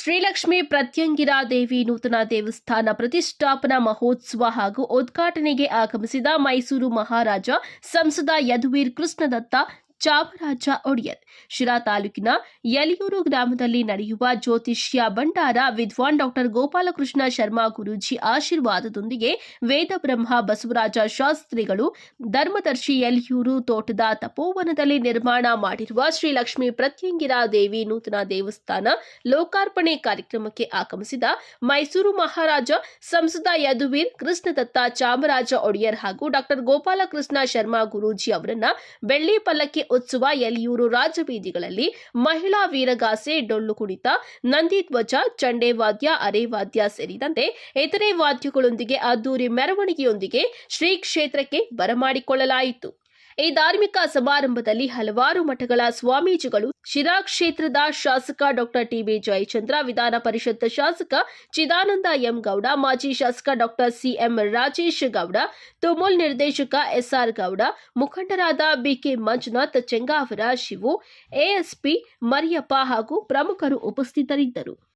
ಶ್ರೀಲಕ್ಷ್ಮಿ ಪ್ರತ್ಯಂಗಿರಾ ದೇವಿ ನೂತನ ದೇವಸ್ಥಾನ ಪ್ರತಿಷ್ಠಾಪನಾ ಮಹೋತ್ಸವ ಹಾಗೂ ಉದ್ಘಾಟನೆಗೆ ಆಗಮಿಸಿದ ಮೈಸೂರು ಮಹಾರಾಜ ಸಂಸದ ಯದುವೀರ್ ಕೃಷ್ಣದತ್ತ ಚಾಮರಾಜ ಒಡೆಯರ್. ಶಿರಾ ತಾಲೂಕಿನ ಯಲಿಯೂರು ಗ್ರಾಮದಲ್ಲಿ ನಡೆಯುವ ಜ್ಯೋತಿಷ್ಯ ಭಂಡಾರ ವಿದ್ವಾನ್ ಡಾಕ್ಟರ್ ಗೋಪಾಲಕೃಷ್ಣ ಶರ್ಮಾ ಗುರೂಜಿ ಆಶೀರ್ವಾದದೊಂದಿಗೆ ವೇದ ಬ್ರಹ್ಮ ಬಸವರಾಜ ಶಾಸ್ತ್ರಿಗಳು ಧರ್ಮದರ್ಶಿ ಯಲಿಯೂರು ತೋಟದ ತಪೋವನದಲ್ಲಿ ನಿರ್ಮಾಣ ಮಾಡಿರುವ ಶ್ರೀ ಲಕ್ಷ್ಮೀ ಪ್ರತ್ಯಂಗಿರಾ ದೇವಿ ನೂತನ ದೇವಸ್ಥಾನ ಲೋಕಾರ್ಪಣೆ ಕಾರ್ಯಕ್ರಮಕ್ಕೆ ಆಗಮಿಸಿದ ಮೈಸೂರು ಮಹಾರಾಜ ಸಂಸದ ಯದುವೀರ್, ಕೃಷ್ಣದತ್ತ ಚಾಮರಾಜ ಒಡೆಯರ್ ಹಾಗೂ ಡಾಕ್ಟರ್ ಗೋಪಾಲಕೃಷ್ಣ ಶರ್ಮಾ ಗುರೂಜಿ ಅವರನ್ನ ಬೆಳ್ಳಿ ಪಲ್ಲಕ್ಕಿ ಉತ್ಸವ ಯಲಿಯೂರು ರಾಜಬೀದಿಗಳಲ್ಲಿ ಮಹಿಳಾ ವೀರಗಾಸೆ, ಡೊಳ್ಳು ಕುಣಿತ, ನಂದಿ ಧ್ವಜ, ಚಂಡೆ ವಾದ್ಯ, ಅರೆ ವಾದ್ಯ ಸೇರಿದಂತೆ ಇತರೆ ವಾದ್ಯಗಳೊಂದಿಗೆ ಅದ್ದೂರಿ ಮೆರವಣಿಗೆಯೊಂದಿಗೆ ಶ್ರೀ ಕ್ಷೇತ್ರಕ್ಕೆ ಬರಮಾಡಿಕೊಳ್ಳಲಾಯಿತು. ಈ ಧಾರ್ಮಿಕ ಸಮಾರಂಭದಲ್ಲಿ ಹಲವಾರು ಮಠಗಳ ಸ್ವಾಮೀಜಿಗಳು ಶಿರಾ ಕ್ಷೇತ್ರದ ಶಾಸಕ ಡಾಕ್ಟರ್ ಟಿಬಿ ಜಯಚಂದ್ರ, ವಿಧಾನ ಪರಿಷತ್ ಶಾಸಕ ಚಿದಾನಂದ ಎಂ ಗೌಡ, ಮಾಜಿ ಶಾಸಕ ಡಾಕ್ಟರ್ ಸಿಎಂ ರಾಜೇಶ್ ಗೌಡ, ತುಮುಲ್ ನಿರ್ದೇಶಕ ಎಸ್ಆರ್ ಗೌಡ, ಮುಖಂಡರಾದ ಬಿಕೆ ಮಂಜುನಾಥ್, ಚೆಂಗಾವರ ಶಿವು, ಎಎಸ್ಪಿ ಮರಿಯಪ್ಪ ಹಾಗೂ ಪ್ರಮುಖರು ಉಪಸ್ಥಿತರಿದ್ದರು.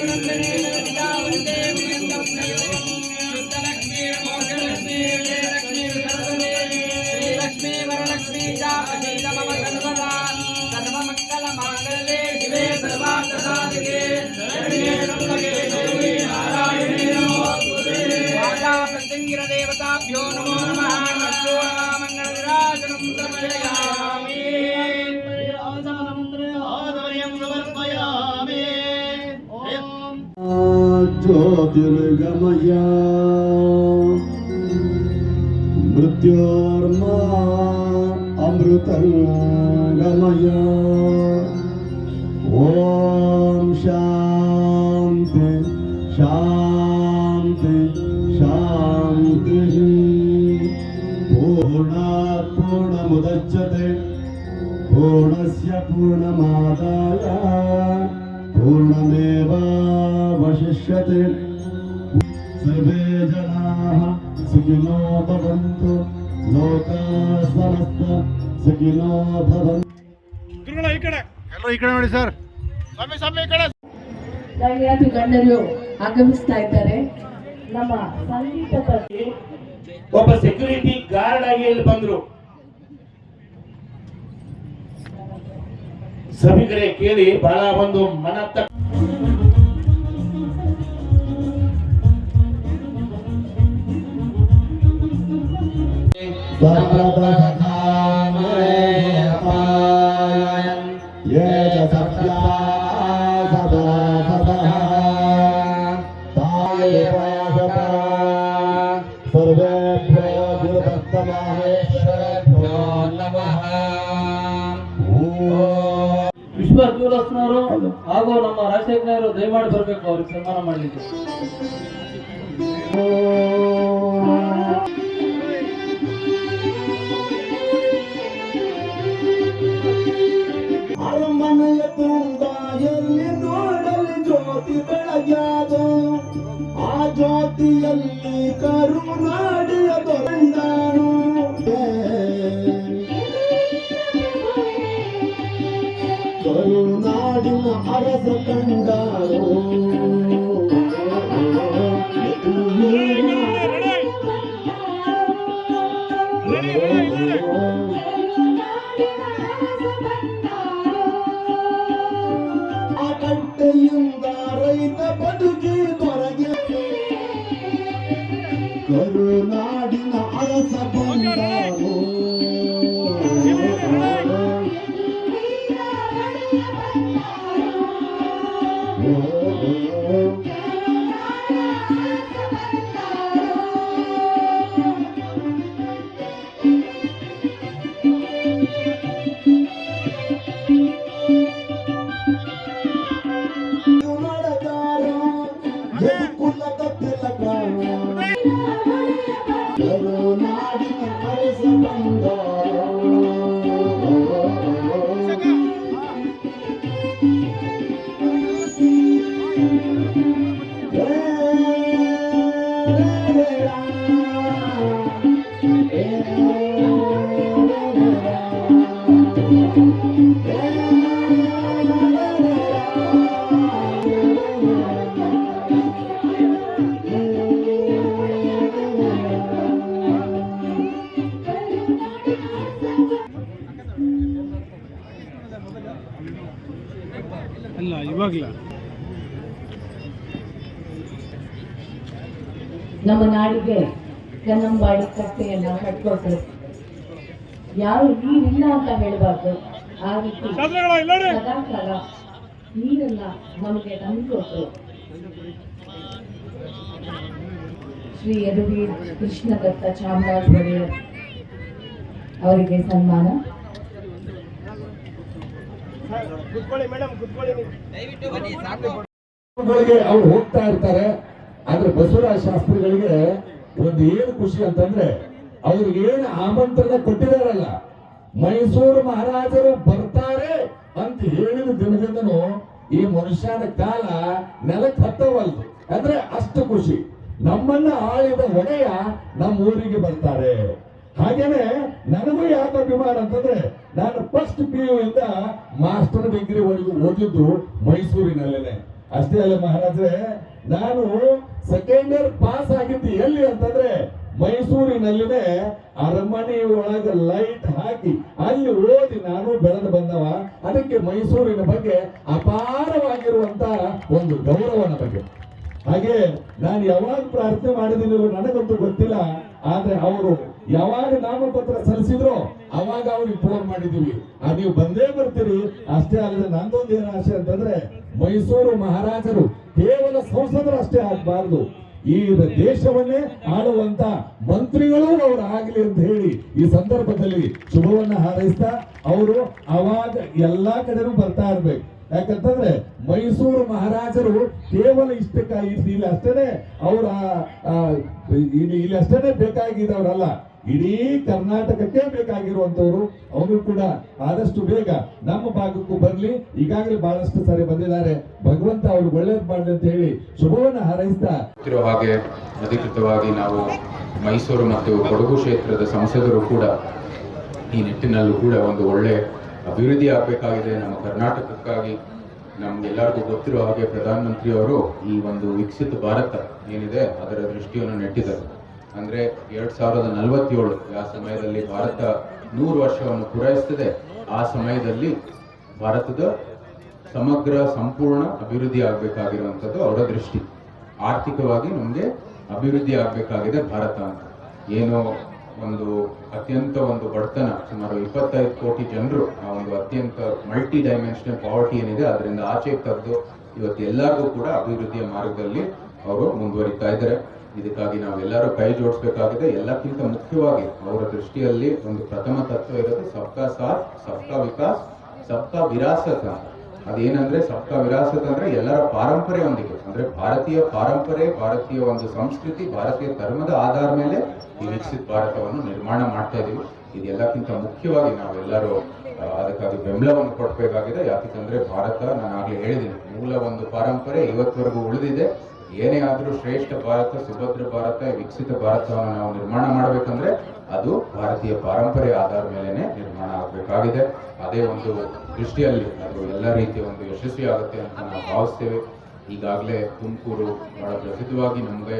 Thank you. ज्योतिर्गमय मृत्योर्मा अमृतङ्गमय ॐ शान्ति शान्ति शान्तिः पूर्णात् पूर्णमुदच्यते पूर्णस्य पूर्णमादाय ಶ್ವೇತೇನ ಸರ್ವೇ ಜನಾ ಸುಖಿನೋ ಭವಂತು ಲೋಕಾಃ ಸಮಸ್ತ ಸುಖಿನೋ ಭವಂತು ಈ ಕಡೆ. ಎಲ್ಲರೂ ಈ ಕಡೆ ನೋಡಿ ಸರ್. ಸ್ವಾಮಿ ಸ್ವಾಮಿ ಈ ಕಡೆ. ಗಣ್ಯಾತಿ ಗಣ್ಯರು ಆಗಮಿಸ್ತಾ ಇದ್ದಾರೆ. ನಮ್ಮ ಸಂಗೀತ ಪ್ರತಿ ಒಬ್ಬ ಸೆಕ್ಯೂರಿಟಿ ಗಾರ್ಡ್ ಆಗಿ ಇಲ್ಲಿ ಬಂದ್ರು. ಸಭಿಕರೇ ಕೇಳಿ ಬಹಳ ಒಂದು ಮನ ವಿಶ್ವ ಟೂರಸ್ನವರು ಹಾಗೂ ನಮ್ಮ ರಾಜಶೇಖರ ದಯಮಾಡಿ ಬರಬೇಕು ಅವ್ರಿಗೆ ಸನ್ಮಾನ ಮಾಡಲಿಕ್ಕೆ ಜ್ಯೋತಿಯಲ್ಲಿ ಕರುನಾಡಿಯ ನಮ್ಮ ನಾಡಿಗೆ ಕನ್ನಂಬಾಡಿ ಕಟ್ಟೆಯನ್ನ ಕಟ್ಕೊಟ್ರು. ಯಾರು ನೀರಿಲ್ಲ ಅಂತ ಹೇಳಬಾರ್ದು. ಆ ರೀತಿ. ಸದಾಕಾಲ ನೀರನ್ನ ನಮಗೆ ತಂದುಕೊಟ್ರು. ಶ್ರೀ ಯದುವೀರ್ ಕೃಷ್ಣದತ್ತ ಚಾಮರಾಜ ಒಡೆಯರ್ ಅವರಿಗೆ ಸನ್ಮಾನ. ಅವರು ಅವ್ರು ಹೋಗ್ತಾ ಇರ್ತಾರೆ. ಆದ್ರೆ ಬಸವರಾಜ ಶಾಸ್ತ್ರಿಗಳಿಗೆ ಒಂದು ಏನು ಖುಷಿ ಅಂತಂದ್ರೆ ಅವ್ರಿಗೆ ಏನು ಆಮಂತ್ರಣ ಕೊಟ್ಟಿದಾರಲ್ಲ, ಮೈಸೂರು ಮಹಾರಾಜರು ಬರ್ತಾರೆ ಅಂತ ಹೇಳಿದ ದಿನದಿಂದನು ಈ ಮನುಷ್ಯನ ಕಾಲ ನೆಲಕ್ಕೆ ಹತ್ತವಲ್ದು. ಅಂದ್ರೆ ಅಷ್ಟು ಖುಷಿ. ನಮ್ಮನ್ನ ಆಳಿದ ಒಡೆಯ ನಮ್ಮ ಊರಿಗೆ ಬರ್ತಾರೆ. ಹಾಗೇನೆ ನನಗೂ ಯಾಕೆ ಅಭಿಮಾನ ಅಂತಂದ್ರೆ ನಾನು ಫಸ್ಟ್ ಪಿ ಯು ಇಂದ ಮಾಸ್ಟರ್ ಡಿಗ್ರಿ ಓದಿದ್ದು ಮೈಸೂರಿನಲ್ಲೇನೆ. ಅಷ್ಟೇ ಅಲ್ಲ ಮಹಾರಾಜ್ರೆ, ನಾನು ಸೆಕೆಂಡ್ ಇಯರ್ ಪಾಸ್ ಆಗಿದ್ದು ಎಲ್ಲಿ ಅಂತಂದ್ರೆ ಮೈಸೂರಿನಲ್ಲಿದೆ. ಅರಮನೆ ಲೈಟ್ ಹಾಕಿ, ಅಲ್ಲಿ ಓದಿ ನಾನು ಬೆಳೆದು ಬಂದವ. ಅದಕ್ಕೆ ಮೈಸೂರಿನ ಬಗ್ಗೆ ಅಪಾರವಾಗಿರುವಂತ ಒಂದು ಗೌರವನ ಬಗ್ಗೆ. ಹಾಗೆ ನಾನು ಯಾವಾಗ ಪ್ರಾರ್ಥನೆ ಮಾಡಿದ್ದೀನಿ ನನಗಂತೂ ಗೊತ್ತಿಲ್ಲ. ಆದ್ರೆ ಅವರು ಯಾವಾಗ ನಾಮಪತ್ರ ಸಲ್ಲಿಸಿದ್ರು ಅವಾಗ ಅವ್ರಿಗೆ ಫೋನ್ ಮಾಡಿದೀವಿ ಆ, ನೀವು ಬಂದೇ ಬರ್ತೀರಿ. ಅಷ್ಟೇ ಅಲ್ಲದೆ ನಂದೊಂದು ಏನು ಆಸೆ ಅಂತಂದ್ರೆ ಮೈಸೂರು ಮಹಾರಾಜರು ಕೇವಲ ಸಂಸದರು ಅಷ್ಟೇ ಆಗ್ಬಾರ್ದು. ಈ ದೇಶವನ್ನೇ ಆಳುವಂತ ಮಂತ್ರಿಗಳು ಅವರು ಆಗಲಿ ಅಂತ ಹೇಳಿ ಈ ಸಂದರ್ಭದಲ್ಲಿ ಶುಭವನ್ನ ಹಾರೈಸ್ತಾ ಅವರು ಅವಾಗ ಎಲ್ಲಾ ಕಡೆನೂ ಬರ್ತಾ ಇರ್ಬೇಕು. ಯಾಕಂತಂದ್ರೆ ಮೈಸೂರು ಮಹಾರಾಜರು ಕೇವಲ ಇಷ್ಟಕ್ಕಾಗಿ ಇಲ್ಲಿ ಅಷ್ಟೇನೆ ಅವರ ಇಲ್ಲಿ ಅಷ್ಟೇನೆ ಬೇಕಾಗಿದ್ದವರಲ್ಲ ಇಡೀ ಕರ್ನಾಟಕಕ್ಕೆ ಬೇಕಾಗಿರುವಂತವರು ಅವರು ಕೂಡ ಆದಷ್ಟು ಬೇಗ ನಮ್ಮ ಭಾಗಕ್ಕೂ ಬರ್ಲಿ. ಈಗಾಗಲೇ ಬಹಳಷ್ಟು ಸಾರಿ ಬಂದಿದ್ದಾರೆ. ಭಗವಂತ ಅವರು ಒಳ್ಳೇದು ಮಾಡಲಿ ಅಂತ ಹೇಳಿ ಶುಭವನ್ನು ಹಾರೈಸ್ತಾ ಹಾಗೆ ಅಧಿಕೃತವಾಗಿ ನಾವು ಮೈಸೂರು ಮತ್ತು ಕೊಡಗು ಕ್ಷೇತ್ರದ ಸಂಸದರು ಕೂಡ ಈ ನಿಟ್ಟಿನಲ್ಲೂ ಕೂಡ ಒಂದು ಒಳ್ಳೆ ಅಭಿವೃದ್ಧಿ ಆಗಬೇಕಾಗಿದೆ. ನಮ್ಮ ಕರ್ನಾಟಕಕ್ಕಾಗಿ ನಮ್ಗೆಲ್ಲರಿಗೂ ಗೊತ್ತಿರೋ ಹಾಗೆ ಪ್ರಧಾನಮಂತ್ರಿಯವರು ಈ ಒಂದು ವಿಕಸಿತ ಭಾರತ ಏನಿದೆ ಅದರ ದೃಷ್ಟಿಯನ್ನು ನೆಟ್ಟಿದ್ದಾರೆ. ಅಂದ್ರೆ ಎರಡ್ ಸಾವಿರದ ನಲವತ್ತೇಳು ಆ ಸಮಯದಲ್ಲಿ ಭಾರತ ನೂರು ವರ್ಷವನ್ನು ಪೂರೈಸ್ತದೆ ಆ ಸಮಯದಲ್ಲಿ ಭಾರತದ ಸಮಗ್ರ, ಸಂಪೂರ್ಣ ಅಭಿವೃದ್ಧಿ ಆಗಬೇಕಾಗಿರುವಂಥದ್ದು ಅವರ ದೃಷ್ಟಿ. ಆರ್ಥಿಕವಾಗಿ ನಮಗೆ ಅಭಿವೃದ್ಧಿ ಆಗಬೇಕಾಗಿದೆ ಭಾರತ ಅಂತ. ಏನೋ ಒಂದು ಅತ್ಯಂತ ಒಂದು ಬಡತನ, ಸುಮಾರು ಇಪ್ಪತ್ತೈದು ಕೋಟಿ ಜನರು ಆ ಒಂದು ಅತ್ಯಂತ ಮಲ್ಟಿ ಡೈಮೆನ್ಷನಲ್ ಪಾವರ್ಟಿ ಏನಿದೆ, ಅದರಿಂದ ಆಚೆ ತೆಗೆದು ಇವತ್ತು ಎಲ್ಲರಿಗೂ ಕೂಡ ಅಭಿವೃದ್ಧಿಯ ಮಾರ್ಗದಲ್ಲಿ ಅವರು ಮುಂದುವರಿತಾ ಇದ್ದಾರೆ. ಇದಕ್ಕಾಗಿ ನಾವೆಲ್ಲರೂ ಕೈ ಜೋಡಿಸ್ಬೇಕಾಗಿದೆ. ಎಲ್ಲಕ್ಕಿಂತ ಮುಖ್ಯವಾಗಿ ಅವರ ದೃಷ್ಟಿಯಲ್ಲಿ ಒಂದು ಪ್ರಥಮ ತತ್ವ ಇರೋದು ಸಬ್ಕಾ ಸಾಥ್, ಸಬ್ಕಾ ವಿಕಾಸ್, ಸಬ್ಕಾ ವಿರಾಸತ್ ಅಂತ. ಅದೇನಂದ್ರೆ ಸಬ್ಕಾ ವಿರಾಸತ್ ಅಂದ್ರೆ ಎಲ್ಲರ ಪಾರಂಪರೆಯೊಂದಿಗೆ ಅಂದ್ರೆ ಭಾರತೀಯ ಪಾರಂಪರೆ, ಭಾರತೀಯ ಒಂದು ಸಂಸ್ಕೃತಿ, ಭಾರತೀಯ ಧರ್ಮದ ಆಧಾರ ಮೇಲೆ ಈ ವಿಕಸಿತ ಭಾರತವನ್ನು ನಿರ್ಮಾಣ ಮಾಡ್ತಾ ಇದೀವಿ. ಇದೆಲ್ಲಕ್ಕಿಂತ ಮುಖ್ಯವಾಗಿ ನಾವೆಲ್ಲರೂ ಅದಕ್ಕಾಗಿ ಬೆಂಬಲವನ್ನು ಕೊಡಬೇಕಾಗಿದೆ. ಯಾಕಂದ್ರೆ ಭಾರತ ನಾನು ಆಗ್ಲೇ ಹೇಳಿದ್ದೀನಿ, ಮೂಲ ಒಂದು ಪಾರಂಪರೆ ಇವತ್ತವರೆಗೂ ಉಳಿದಿದೆ. ಏನೇ ಆದರೂ ಶ್ರೇಷ್ಠ ಭಾರತ, ಸುಭದ್ರ ಭಾರತ, ವಿಕಸಿತ ಭಾರತವನ್ನು ನಾವು ನಿರ್ಮಾಣ ಮಾಡಬೇಕಂದ್ರೆ ಅದು ಭಾರತೀಯ ಪಾರಂಪರೆಯ ಆಧಾರ ಮೇಲೆನೆ ನಿರ್ಮಾಣ ಆಗಬೇಕಾಗಿದೆ. ಅದೇ ಒಂದು ದೃಷ್ಟಿಯಲ್ಲಿ ಅದು ಎಲ್ಲ ರೀತಿಯ ಒಂದು ಯಶಸ್ವಿ ಆಗುತ್ತೆ ಅಂತ ನಾವು ಭಾವಿಸ್ತೇವೆ. ಈಗಾಗಲೇ ತುಮಕೂರು ಬಹಳ ಪ್ರಸಿದ್ಧವಾಗಿ ನಮಗೆ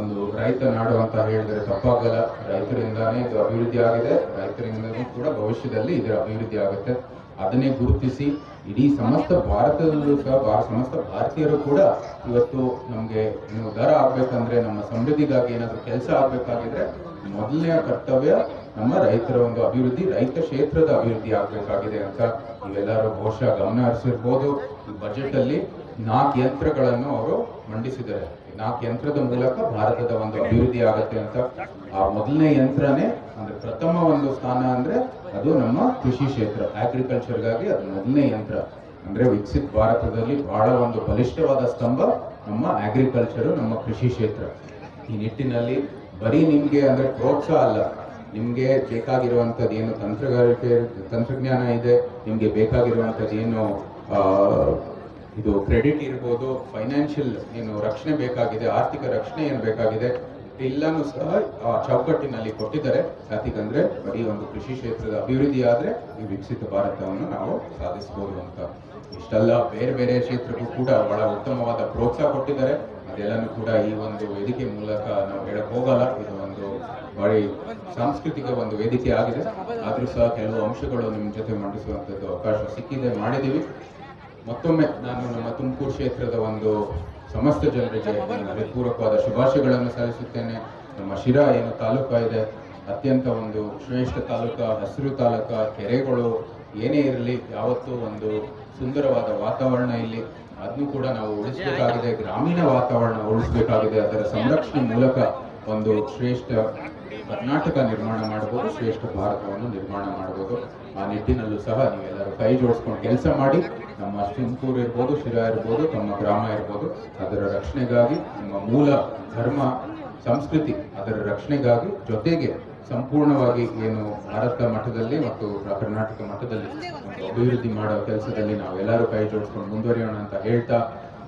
ಒಂದು ರೈತ ನಾಡು ಅಂತ ಹೇಳಿದರೆ ತಪ್ಪಾಗಲ್ಲ. ರೈತರಿಂದಾನೇ ಇದು ಅಭಿವೃದ್ಧಿ ಆಗಿದೆ. ರೈತರಿಂದಲೂ ಕೂಡ ಭವಿಷ್ಯದಲ್ಲಿ ಇದರ ಅಭಿವೃದ್ಧಿ ಆಗುತ್ತೆ. ಅದನ್ನೇ ಗುರುತಿಸಿ ಇಡೀ ಸಮಸ್ತ ಭಾರತದಲ್ಲೂ ಸಹ ಸಮಸ್ತ ಭಾರತೀಯರು ಕೂಡ ಇವತ್ತು ನಮಗೆ ನೀವು ದರ ಆಗ್ಬೇಕಂದ್ರೆ, ನಮ್ಮ ಸಮೃದ್ಧಿಗಾಗಿ ಏನಾದರೂ ಕೆಲಸ ಆಗ್ಬೇಕಾಗಿದ್ರೆ ಮೊದಲನೇ ಕರ್ತವ್ಯ ನಮ್ಮ ರೈತರ ಒಂದು ಅಭಿವೃದ್ಧಿ, ರೈತ ಕ್ಷೇತ್ರದ ಅಭಿವೃದ್ಧಿ ಆಗ್ಬೇಕಾಗಿದೆ ಅಂತ ನೀವೆಲ್ಲರೂ ಬಹುಶಃ ಗಮನ ಹರಿಸಿರ್ಬೋದು. ಈ ಬಜೆಟ್ ಅಲ್ಲಿ ನಾಲ್ಕು ಯಂತ್ರಗಳನ್ನು ಅವರು ಮಂಡಿಸಿದ್ದಾರೆ. ನಾಲ್ಕು ಯಂತ್ರದ ಮೂಲಕ ಭಾರತದ ಒಂದು ಅಭಿವೃದ್ಧಿ ಆಗತ್ತೆ ಅಂತ ಆ ಮೊದಲನೇ ಯಂತ್ರನೇ ಅಂದ್ರೆ ಪ್ರಥಮ ಒಂದು ಸ್ಥಾನ ಅಂದ್ರೆ ಅದು ನಮ್ಮ ಕೃಷಿ ಕ್ಷೇತ್ರ ಅಗ್ರಿಕಲ್ಚರ್ಗಾಗಿ ಅದು ಮೊದಲನೇ ಯಂತ್ರ. ಅಂದ್ರೆ ವಿಕಸಿತ ಭಾರತದಲ್ಲಿ ಬಹಳ ಒಂದು ಬಲಿಷ್ಠವಾದ ಸ್ತಂಭ ನಮ್ಮ ಅಗ್ರಿಕಲ್ಚರ್ ನಮ್ಮ ಕೃಷಿ ಕ್ಷೇತ್ರ. ಈ ನಿಟ್ಟಿನಲ್ಲಿ ಬರೀ ನಿಮ್ಗೆ ಅಂದ್ರೆ ಪ್ರೋತ್ಸಾಹ ಅಲ್ಲ, ನಿಮ್ಗೆ ಬೇಕಾಗಿರುವಂತದ್ದು ಏನು ತಂತ್ರಗಾರಿಕೆ, ತಂತ್ರಜ್ಞಾನ ಇದೆ, ನಿಮ್ಗೆ ಬೇಕಾಗಿರುವಂತದ್ದು ಏನು ಇದು ಕ್ರೆಡಿಟ್ ಇರ್ಬೋದು ಫೈನಾನ್ಷಿಯಲ್ ಏನು ರಕ್ಷಣೆ ಬೇಕಾಗಿದೆ, ಆರ್ಥಿಕ ರಕ್ಷಣೆ ಏನು ಬೇಕಾಗಿದೆ ಎಲ್ಲಾನು ಸಹ ಆ ಚೌಕಟ್ಟಿನಲ್ಲಿ ಕೊಟ್ಟಿದ್ದಾರೆ. ಯಾಕಂದ್ರೆ ಬರೀ ಒಂದು ಕೃಷಿ ಕ್ಷೇತ್ರದ ಅಭಿವೃದ್ಧಿ ಆದ್ರೆ ಈ ವಿಕಸಿತ ಭಾರತವನ್ನು ನಾವು ಸಾಧಿಸಬಹುದು ಅಂತ. ಇಷ್ಟೆಲ್ಲ, ಬೇರೆ ಬೇರೆ ಕ್ಷೇತ್ರಕ್ಕೂ ಕೂಡ ಬಹಳ ಉತ್ತಮವಾದ ಪ್ರೋತ್ಸಾಹ ಕೊಟ್ಟಿದ್ದಾರೆ. ಅದೆಲ್ಲನೂ ಕೂಡ ಈ ಒಂದು ವೇದಿಕೆ ಮೂಲಕ ನಾವು ಹೇಳಕ್ ಹೋಗಲ್ಲ. ಇದು ಒಂದು ಬಹಳ ಸಾಂಸ್ಕೃತಿಕ ಒಂದು ವೇದಿಕೆ ಆಗಿದೆ. ಆದ್ರೂ ಸಹ ಕೆಲವು ಅಂಶಗಳು ನಿಮ್ಮ ಜೊತೆ ಮಂಡಿಸುವಂತದ್ದು ಅವಕಾಶ ಸಿಕ್ಕಿದೆ ಮಾಡಿದೀವಿ ಮತ್ತೊಮ್ಮೆ ನಾನು ನಮ್ಮ ತುಮಕೂರು ಕ್ಷೇತ್ರದ ಒಂದು ಸಮಸ್ತ ಜನರಿಗೆ ಹೃತ್ಪೂರ್ವಕವಾದ ಶುಭಾಶಯಗಳನ್ನು ಸಲ್ಲಿಸುತ್ತೇನೆ. ನಮ್ಮ ಶಿರಾ ಏನು ತಾಲೂಕ ಇದೆ, ಅತ್ಯಂತ ಒಂದು ಶ್ರೇಷ್ಠ ತಾಲೂಕ, ಹಸಿರು ತಾಲೂಕ, ಕೆರೆಗಳು ಏನೇ ಇರಲಿ, ಯಾವತ್ತೂ ಒಂದು ಸುಂದರವಾದ ವಾತಾವರಣ ಇಲ್ಲಿ. ಅದನ್ನು ಕೂಡ ನಾವು ಉಳಿಸಬೇಕಾಗಿದೆ, ಗ್ರಾಮೀಣ ವಾತಾವರಣ ಉಳಿಸಬೇಕಾಗಿದೆ. ಅದರ ಸಂರಕ್ಷಣೆ ಮೂಲಕ ಒಂದು ಶ್ರೇಷ್ಠ ಕರ್ನಾಟಕ ನಿರ್ಮಾಣ ಮಾಡಬಹುದು, ಶ್ರೇಷ್ಠ ಭಾರತವನ್ನು ನಿರ್ಮಾಣ ಮಾಡಬಹುದು. ಆ ನಿಟ್ಟಿನಲ್ಲೂ ಸಹ ನೀವೆಲ್ಲರೂ ಕೈ ಜೋಡಿಸ್ಕೊಂಡು ಕೆಲಸ ಮಾಡಿ. ನಮ್ಮ ತುಮಕೂರು ಇರ್ಬೋದು, ಶಿರಾ ಇರ್ಬೋದು, ತಮ್ಮ ಗ್ರಾಮ ಇರ್ಬೋದು, ಅದರ ರಕ್ಷಣೆಗಾಗಿ, ನಿಮ್ಮ ಮೂಲ ಧರ್ಮ, ಸಂಸ್ಕೃತಿ ಅದರ ರಕ್ಷಣೆಗಾಗಿ ಜೊತೆಗೆ ಸಂಪೂರ್ಣವಾಗಿ ಏನು ಭಾರತ ಮಟ್ಟದಲ್ಲಿ ಮತ್ತು ಕರ್ನಾಟಕ ಮಟ್ಟದಲ್ಲಿ ಅಭಿವೃದ್ಧಿ ಮಾಡೋ ಕೆಲಸದಲ್ಲಿ ನಾವೆಲ್ಲರೂ ಕೈ ಜೋಡಿಸ್ಕೊಂಡು ಮುಂದುವರಿಯೋಣ ಅಂತ ಹೇಳ್ತಾ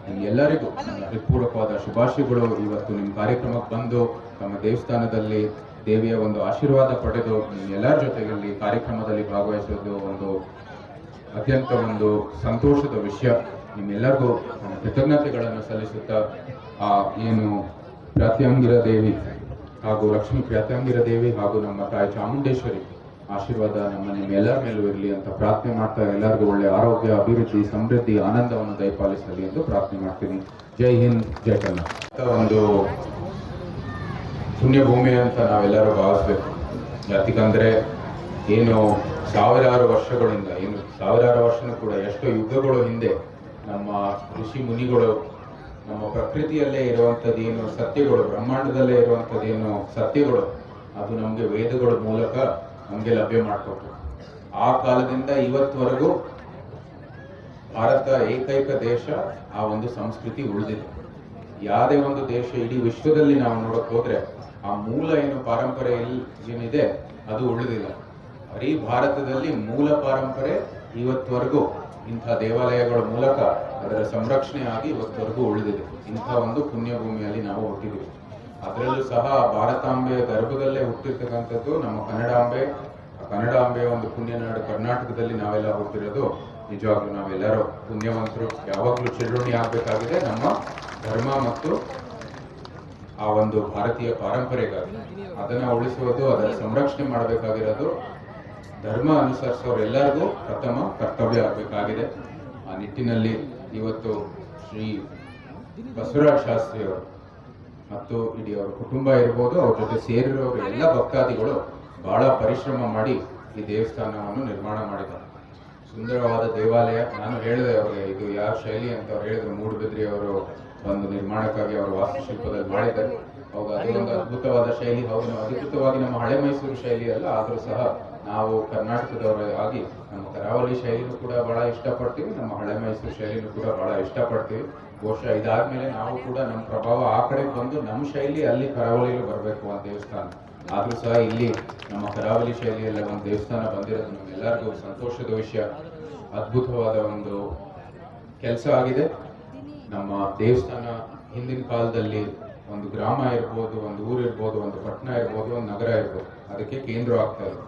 ನನ್ನ ಹೃತ್ಪೂರ್ವಕವಾದ ಶುಭಾಶಯಗಳು. ಇವತ್ತು ನಿಮ್ಮ ಕಾರ್ಯಕ್ರಮಕ್ಕೆ ಬಂದು ನಮ್ಮ ದೇವಸ್ಥಾನದಲ್ಲಿ ದೇವಿಯ ಒಂದು ಆಶೀರ್ವಾದ ಪಡೆದು ಎಲ್ಲರ ಜೊತೆಗಲ್ಲಿ ಕಾರ್ಯಕ್ರಮದಲ್ಲಿ ಭಾಗವಹಿಸೋದು ಒಂದು ಅತ್ಯಂತ ಒಂದು ಸಂತೋಷದ ವಿಷಯ. ನಿಮ್ಮೆಲ್ಲರಿಗೂ ಕೃತಜ್ಞತೆಗಳನ್ನು ಸಲ್ಲಿಸುತ್ತಾ, ಆ ಏನು ಪ್ರಾತ್ಯಂಗಿರ ದೇವಿ ಹಾಗೂ ಲಕ್ಷ್ಮೀ ಪ್ರಾತ್ಯಂಗಿರ ದೇವಿ ಹಾಗೂ ನಮ್ಮ ತಾಯಿ ಚಾಮುಂಡೇಶ್ವರಿ ಆಶೀರ್ವಾದ ನಮ್ಮ ನಿಮ್ಮೆಲ್ಲರ ಮೇಲೂ ಇರಲಿ ಅಂತ ಪ್ರಾರ್ಥನೆ ಮಾಡ್ತಾ ಎಲ್ಲರಿಗೂ ಒಳ್ಳೆ ಆರೋಗ್ಯ, ಅಭಿವೃದ್ಧಿ, ಸಮೃದ್ಧಿ, ಆನಂದವನ್ನು ದಯಪಾಲಿಸಲಿ ಎಂದು ಪ್ರಾರ್ಥನೆ ಮಾಡ್ತೀನಿ. ಜೈ ಹಿಂದ್, ಜೈ ಕನ್ನಡ. ಒಂದು ಪುಣ್ಯಭೂಮಿ ಅಂತ ನಾವೆಲ್ಲರೂ ಭಾವಿಸ್ಬೇಕು. ಯಾಕಂದ್ರೆ ಏನು ಸಾವಿರಾರು ವರ್ಷಗಳಿಂದ, ಏನು ಸಾವಿರಾರು ವರ್ಷನೂ ಕೂಡ ಎಷ್ಟೋ ಯುದ್ಧಗಳು ಹಿಂದೆ ನಮ್ಮ ಋಷಿ ಮುನಿಗಳು ನಮ್ಮ ಪ್ರಕೃತಿಯಲ್ಲೇ ಇರುವಂಥದ್ದೇನು ಸತ್ಯಗಳು, ಬ್ರಹ್ಮಾಂಡದಲ್ಲೇ ಇರುವಂಥದ್ದೇನು ಸತ್ಯಗಳು, ಅದು ನಮಗೆ ವೇದಗಳ ಮೂಲಕ ನಮಗೆ ಲಭ್ಯ ಮಾಡಿಕೊಟ್ಟು ಆ ಕಾಲದಿಂದ ಇವತ್ತವರೆಗೂ ಭಾರತ ಏಕೈಕ ದೇಶ, ಆ ಒಂದು ಸಂಸ್ಕೃತಿ ಉಳಿದಿದೆ. ಯಾವುದೇ ಒಂದು ದೇಶ ಇಡೀ ವಿಶ್ವದಲ್ಲಿ ನಾವು ನೋಡಕ್ ಹೋದ್ರೆ ಆ ಮೂಲ ಏನು ಪರಂಪರೆ ಏನಿದೆ, ಅದು ಉಳಿದಿಲ್ಲ. ಬರೀ ಭಾರತದಲ್ಲಿ ಮೂಲ ಪರಂಪರೆ ಇವತ್ತವರೆಗೂ ಇಂಥ ದೇವಾಲಯಗಳ ಮೂಲಕ ಅದರ ಸಂರಕ್ಷಣೆ ಆಗಿ ಇವತ್ತವರೆಗೂ ಉಳಿದಿದೆ. ಇಂಥ ಒಂದು ಪುಣ್ಯಭೂಮಿಯಲ್ಲಿ ನಾವು ಹುಟ್ಟಿದ್ದೀವಿ. ಅದರಲ್ಲೂ ಸಹ ಭಾರತಾಂಬೆಯ ಗರ್ಭದಲ್ಲೇ ಹುಟ್ಟಿರ್ತಕ್ಕಂಥದ್ದು ನಮ್ಮ ಕನ್ನಡಾಂಬೆ. ಕನ್ನಡಾಂಬೆಯ ಒಂದು ಪುಣ್ಯನಾಡು ಕರ್ನಾಟಕದಲ್ಲಿ ನಾವೆಲ್ಲ ಹುಟ್ಟಿರೋದು ನಿಜವಾಗ್ಲೂ ನಾವೆಲ್ಲರೂ ಪುಣ್ಯವಂತರು. ಯಾವಾಗಲೂ ಚಿರುಣಿ ಆಗಬೇಕಾಗಿದೆ ನಮ್ಮ ಧರ್ಮ ಮತ್ತು ಆ ಒಂದು ಭಾರತೀಯ ಪಾರಂಪರೆಗಾಗಿ ಅದನ್ನ ಉಳಿಸುವುದು, ಅದರ ಸಂರಕ್ಷಣೆ ಮಾಡಬೇಕಾಗಿರೋದು. ಧರ್ಮ ಅನುಸರಿಸೋರೆಲ್ಲರಿಗೂ ಪ್ರಥಮ ಕರ್ತವ್ಯ ಆಗಬೇಕಾಗಿದೆ. ಆ ನಿಟ್ಟಿನಲ್ಲಿ ಇವತ್ತು ಶ್ರೀ ಬಸವರಾಜ್ ಶಾಸ್ತ್ರಿಯವರು ಮತ್ತು ಇಡೀ ಅವರ ಕುಟುಂಬ ಇರ್ಬೋದು, ಅವ್ರ ಜೊತೆ ಸೇರಿರೋರು ಎಲ್ಲ ಭಕ್ತಾದಿಗಳು ಬಹಳ ಪರಿಶ್ರಮ ಮಾಡಿ ಈ ದೇವಸ್ಥಾನವನ್ನು ನಿರ್ಮಾಣ ಮಾಡಿದ್ದಾರೆ. ಸುಂದರವಾದ ದೇವಾಲಯ. ನಾನು ಹೇಳಿದೆ ಅವರಿಗೆ ಇದು ಯಾವ ಶೈಲಿ ಅಂತ ಅವ್ರು ಹೇಳಿದ್ರು. ಮೂಡುಬಿದ್ರಿ ಅವರು ಒಂದು ನಿರ್ಮಾಣಕ್ಕಾಗಿ ಅವರು ವಾಸ್ತುಶಿಲ್ಪದಲ್ಲಿ ಮಾಡಿದ್ದಾರೆ. ಅವಾಗ ಅದೊಂದು ಅದ್ಭುತವಾದ ಶೈಲಿ. ಹೌದು ನಾವು ಅಧಿಕೃತವಾಗಿ ನಮ್ಮ ಹಳೆ ಮೈಸೂರು ಶೈಲಿ ಅಲ್ಲ ಆದರೂ ಸಹ ನಾವು ಕರ್ನಾಟಕದವರ ಆಗಿ ನಮ್ಮ ಕರಾವಳಿ ಶೈಲಿನೂ ಕೂಡ ಬಹಳ ಇಷ್ಟಪಡ್ತೀವಿ ನಮ್ಮ ಹಳೆ ಮೈಸೂರು ಶೈಲಿನೂ ಕೂಡ ಬಹಳ ಇಷ್ಟಪಡ್ತೀವಿ. ಬಹುಶಃ ಇದಾದ್ಮೇಲೆ ನಾವು ಕೂಡ ನಮ್ಮ ಪ್ರಭಾವ ಆ ಕಡೆ ಬಂದು ನಮ್ಮ ಶೈಲಿ ಅಲ್ಲಿ ಕರಾವಳಿಯಲ್ಲೂ ಬರಬೇಕು ಆ ದೇವಸ್ಥಾನ. ಆದ್ರೂ ಸಹ ಇಲ್ಲಿ ನಮ್ಮ ಕರಾವಳಿ ಶೈಲಿಯಲ್ಲ ಒಂದು ದೇವಸ್ಥಾನ ಬಂದಿರೋದು ನಮಗೆಲ್ಲರಿಗೂ ಸಂತೋಷದ ವಿಷಯ. ಅದ್ಭುತವಾದ ಒಂದು ಕೆಲಸ ಆಗಿದೆ. ನಮ್ಮ ದೇವಸ್ಥಾನ ಹಿಂದಿನ ಕಾಲದಲ್ಲಿ ಒಂದು ಗ್ರಾಮ ಇರ್ಬೋದು, ಒಂದು ಊರು ಇರ್ಬೋದು, ಒಂದು ಪಟ್ಟಣ ಇರ್ಬೋದು, ಒಂದು ನಗರ ಇರ್ಬೋದು, ಅದಕ್ಕೆ ಕೇಂದ್ರ ಆಗ್ತಾ ಇದೆ.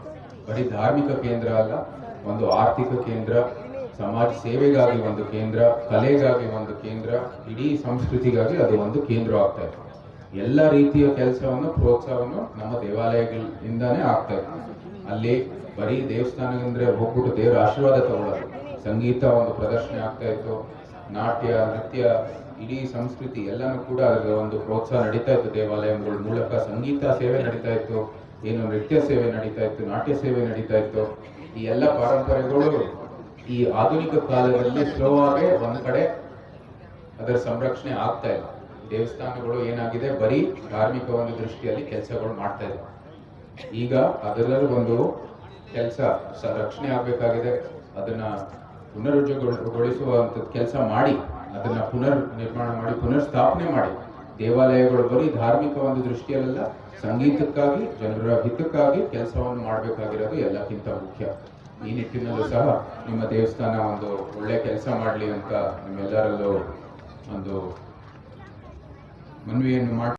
ಬರೀ ಧಾರ್ಮಿಕ ಕೇಂದ್ರ ಅಲ್ಲ, ಒಂದು ಆರ್ಥಿಕ ಕೇಂದ್ರ, ಸಮಾಜ ಸೇವೆಗಾಗಿ ಒಂದು ಕೇಂದ್ರ, ಕಲೆಗಾಗಿ ಒಂದು ಕೇಂದ್ರ, ಇಡೀ ಸಂಸ್ಕೃತಿಗಾಗಿ ಅದು ಒಂದು ಕೇಂದ್ರ ಆಗ್ತಾ ಇದೆ. ಎಲ್ಲ ರೀತಿಯ ಕೆಲಸವನ್ನು, ಪ್ರೋತ್ಸಾಹವನ್ನು ನಮ್ಮ ದೇವಾಲಯಗಳಿಂದಾನೇ ಆಗ್ತಾ ಇದೆ. ಅಲ್ಲಿ ಬರೀ ದೇವಸ್ಥಾನ ಅಂದ್ರೆ ಹೋಗ್ಬಿಟ್ಟು ದೇವರ ಆಶೀರ್ವಾದ ತಗೊಳ್ಳೋದು. ಸಂಗೀತ ಒಂದು ಪ್ರದರ್ಶನ ಆಗ್ತಾ ಇತ್ತು, ನಾಟ್ಯ, ನೃತ್ಯ, ಇಡೀ ಸಂಸ್ಕೃತಿ ಎಲ್ಲಾನು ಕೂಡ ಅದರ ಒಂದು ಪ್ರೋತ್ಸಾಹ ನಡೀತಾ ಇತ್ತು ದೇವಾಲಯಗಳ ಮೂಲಕ. ಸಂಗೀತ ಸೇವೆ ನಡೀತಾ ಇತ್ತು, ಏನು ನೃತ್ಯ ಸೇವೆ ನಡೀತಾ ಇತ್ತು, ನಾಟ್ಯ ಸೇವೆ ನಡೀತಾ ಇತ್ತು. ಈ ಎಲ್ಲ ಪಾರಂಪರೆಗಳು ಈ ಆಧುನಿಕ ಕಾಲದಲ್ಲಿ ಸ್ಲೋ ಆಗಿ ಒಂದ್ ಕಡೆ ಅದರ ಸಂರಕ್ಷಣೆ ಆಗ್ತಾ ಇಲ್ಲ. ದೇವಸ್ಥಾನಗಳು ಏನಾಗಿದೆ? ಬರೀ ಧಾರ್ಮಿಕ ಒಂದು ದೃಷ್ಟಿಯಲ್ಲಿ ಕೆಲಸಗಳು ಮಾಡ್ತಾ ಇದೆ ಈಗ ಅದರಲ್ಲಿ ಒಂದು ಕೆಲಸ ರಕ್ಷಣೆ ಆಗಬೇಕಾಗಿದೆ. ಅದನ್ನ ಪುನರುಜ್ಜಗೊಳಿಸುವಂತ ಕೆಲಸ ಮಾಡಿ, ಅದನ್ನ ಪುನರ್ ನಿರ್ಮಾಣ ಮಾಡಿ ಪುನರ್ ಸ್ಥಾಪನೆ ಮಾಡಿ. ದೇವಾಲಯಗಳು ಬರೀ ಧಾರ್ಮಿಕ ಒಂದು ದೃಷ್ಟಿಯಲ್ಲ ಸಂಗೀತಕ್ಕಾಗಿ, ಜನರ ಹಿತಕ್ಕಾಗಿ ಕೆಲಸವನ್ನು ಮಾಡಬೇಕಾಗಿರೋದು ಎಲ್ಲಕ್ಕಿಂತ ಮುಖ್ಯ. ಈ ನಿಟ್ಟಿನಲ್ಲೂ ಸಹ ನಿಮ್ಮ ದೇವಸ್ಥಾನ ಒಂದು ಒಳ್ಳೆ ಕೆಲಸ ಮಾಡಲಿ ಅಂತ ನಿಮ್ಮೆಲ್ಲರಲ್ಲೂ ಒಂದು ಮನವಿಯನ್ನು ಮಾಡಿ.